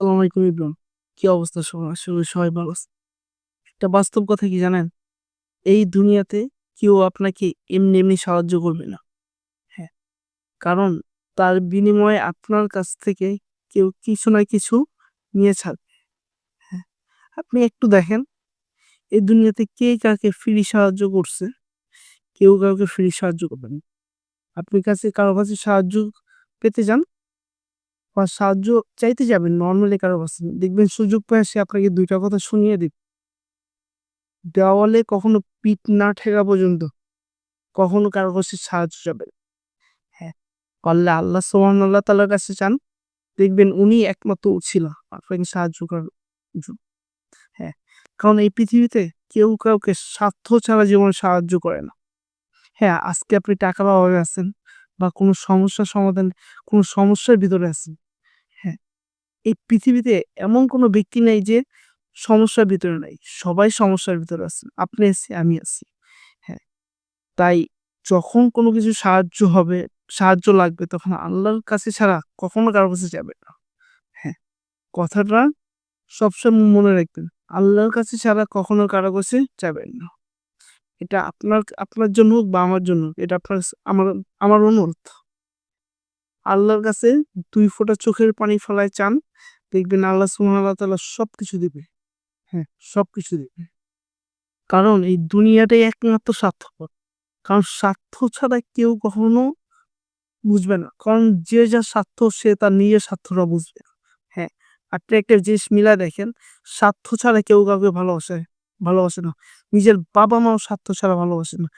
আসসালামু আলাইকুম, ইব্রাহিম। কি অবস্থা সবার? আশা সবাই ভালো একটা বাস্তব কথা কি জানেন? এই দুনিয়াতে কেউ আপনাকে এমনি এমনি সাহায্য করবে না। হ্যাঁ কারণ তার বিনিময়ে আপনার কাছ থেকে কেউ কিছু না কিছু নিয়ে ছাড়বে। হ্যাঁ আপনি একটু দেখেন, এই দুনিয়াতে কে কাকে ফ্রি সাহায্য করছে? কেউ কাউকে ফ্রি সাহায্য করবে না। আপনি কাছে কারও কাছে সাহায্য পেতে যান বা সাহায্য চাইতে যাবেন নর্মালি কারও কাছে। দেখবেন সুযোগ পেয়ে সে আপনাকে দুইটা কথা শুনিয়ে দিবে। দেওয়ালে কখনো পিঠ না ঠেকা পর্যন্ত কখনো কারও কাছে সাহায্য যাবে হ্যাঁ পারলে আল্লাহ সোহান আল্লাহ তালার কাছে চান। দেখবেন উনি একমাত্র ছিল, আপনাকে সাহায্য করার। হ্যাঁ কারণ এই পৃথিবীতে কেউ কাউকে স্বার্থ ছাড়া জীবনে সাহায্য করে না। হ্যাঁ আজকে আপনি টাকার অভাবে আছেন বা কোনো সমস্যার সমাধান, কোনো সমস্যার ভিতরে আছেন এই পৃথিবীতে এমন কোনো ব্যক্তি নেই যে সমস্যার ভিতরে নাই। সবাই সমস্যার ভিতরে আছেন আপনি আছি আমি আছি। হ্যাঁ। তাই যখন কোনো কিছু সাহায্য হবে সাহায্য লাগবে তখন আল্লাহর কাছে ছাড়া কখনো কারও কাছে যাবে না। হ্যাঁ। কথাটা সবসময় মনে রাখবেন আল্লাহর কাছে ছাড়া কখনো কারও কাছে যাবেন না। এটা আপনার আপনার জন্য হোক বা আমার জন্য হোক, এটা আপনার আমার আমার অনুরোধ। আল্লাহর কাছে দুই ফোঁটা চোখের পানি ফেলায় চান, দেখবেন আল্লাহ সুবহানাহু ওয়া তাআলা সবকিছু দিবে। হ্যাঁ সবকিছু দিবে। কারণ এই দুনিয়াটাই একমাত্র স্বার্থপর। কারণ স্বার্থ ছাড়া কেউ কখনো বুঝবে না। কারণ যে যার স্বার্থ, সে তার নিজের স্বার্থটা বুঝবে। হ্যাঁ আপনি একটা জিনিস মিলা দেখেন, স্বার্থ ছাড়া কেউ কাউকে ভালোবাসে ভালোবাসে না। নিজের বাবা মাও স্বার্থ ছাড়া ভালোবাসে না।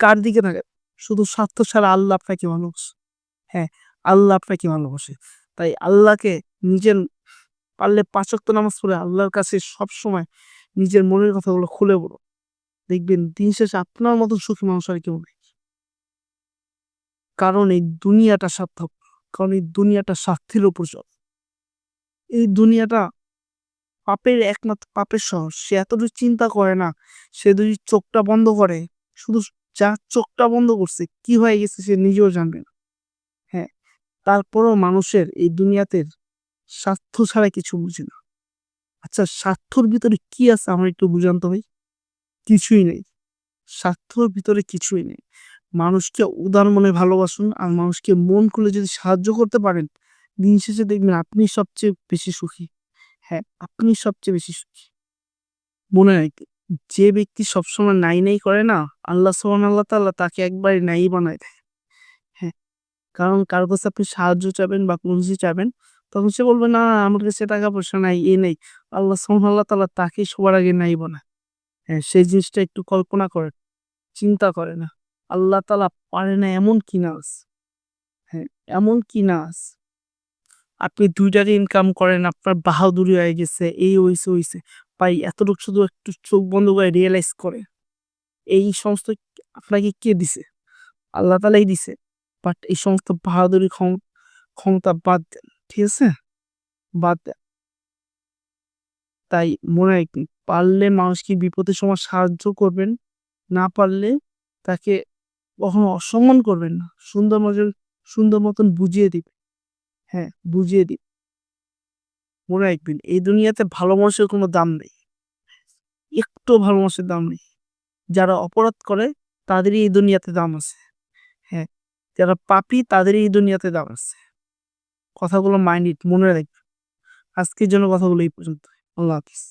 কার দিকে থাকেন শুধু স্বার্থ ছাড়া আল্লাহ আপনাকে ভালোবাসে। হ্যাঁ আল্লাহ আপনাকে ভালোবাসে তাই আল্লাহকে নিজের, পারলে পাঁচক্ত নামাজ পড়ে আল্লাহর কাছে সব সময় নিজের মনের কথাগুলো খুলে বলো। দেখবেন দিন শেষে আপনার মতো সুখী মানুষ আর কেউ নেই। কারণ এই দুনিয়াটা সার্থক, কারণ এই দুনিয়াটা স্বার্থের উপর চলে। এই দুনিয়াটা পাপের একমাত্র, পাপের শহর। সে এতটুকু চিন্তা করে না, সে যদি চোখটা বন্ধ করে, শুধু যা চোখটা বন্ধ করছে, কি হয়ে গেছে সে নিজেও জানবে না। তারপরেও মানুষের এই দুনিয়াতে স্বার্থ ছাড়া কিছু বুঝে না। আচ্ছা স্বার্থর ভিতরে কি আছে আমার একটু বুঝান তো ভাই? কিছুই নেই। স্বার্থর ভিতরে কিছুই নেই। মানুষকে উদার মনে ভালোবাসুন আর মানুষকে মন খুলে যদি সাহায্য করতে পারেন, দিন শেষে দেখবেন আপনি সবচেয়ে বেশি সুখী। হ্যাঁ আপনি সবচেয়ে বেশি সুখী। মনে রাখবেন যে ব্যক্তি সবসময় নাই নাই করে না, আল্লাহ সোহান আল্লাহ তাল্লাহ তাকে একবারে নাই বানায় দেয়। কারণ কারও কাছে আপনি সাহায্য চাবেন বা কোনো কিছু চাবেন, তখন সে বলবে, না, আমার কাছে টাকা পয়সা নাই, এ নেই। আল্লাহ সোহান আল্লাহ তাল্লাহ তাকে সবার আগে নাইব না হ্যাঁ সেই জিনিসটা একটু কল্পনা করেন, চিন্তা করে না। আল্লাহ তালা পারে না এমন কি না আছে হ্যাঁ এমন কি না আছে আপনি দুইটারই ইনকাম করেন, আপনার বাহাদুরি হয়ে গেছে, এই হইছে হইছে ভাই, এতটুকু শুধু একটু চোখ বন্ধ করে রিয়েলাইজ করে এই সমস্ত আপনাকে কে দিছে? আল্লাহ তালাই দিছে। বাট এই সমস্ত বাহাদুরি ক্ষম- ক্ষমতা বাদ দেন, ঠিক আছে? বাদ দেন। তাই মনে রাখবেন, পারলে মানুষকে বিপদের সময় সাহায্য করবেন, না পারলে তাকে কখনো অসম্মান করবেন না। সুন্দর মতন সুন্দর মতন বুঝিয়ে দিবে হ্যাঁ বুঝিয়ে দিবে মনে রাখবেন, এই দুনিয়াতে ভালো মানুষের কোনো দাম নেই। একটু ভালো মানুষের দাম নেই। যারা অপরাধ করে, তাদেরই এই দুনিয়াতে দাম আছে। যারা পাপি তাদের এই দুনিয়াতে দাম আছে। কথাগুলো মাইন্ড মনে রাখবে। আজকের জন্য কথাগুলো এই পর্যন্ত আল্লাহ হাফিজ।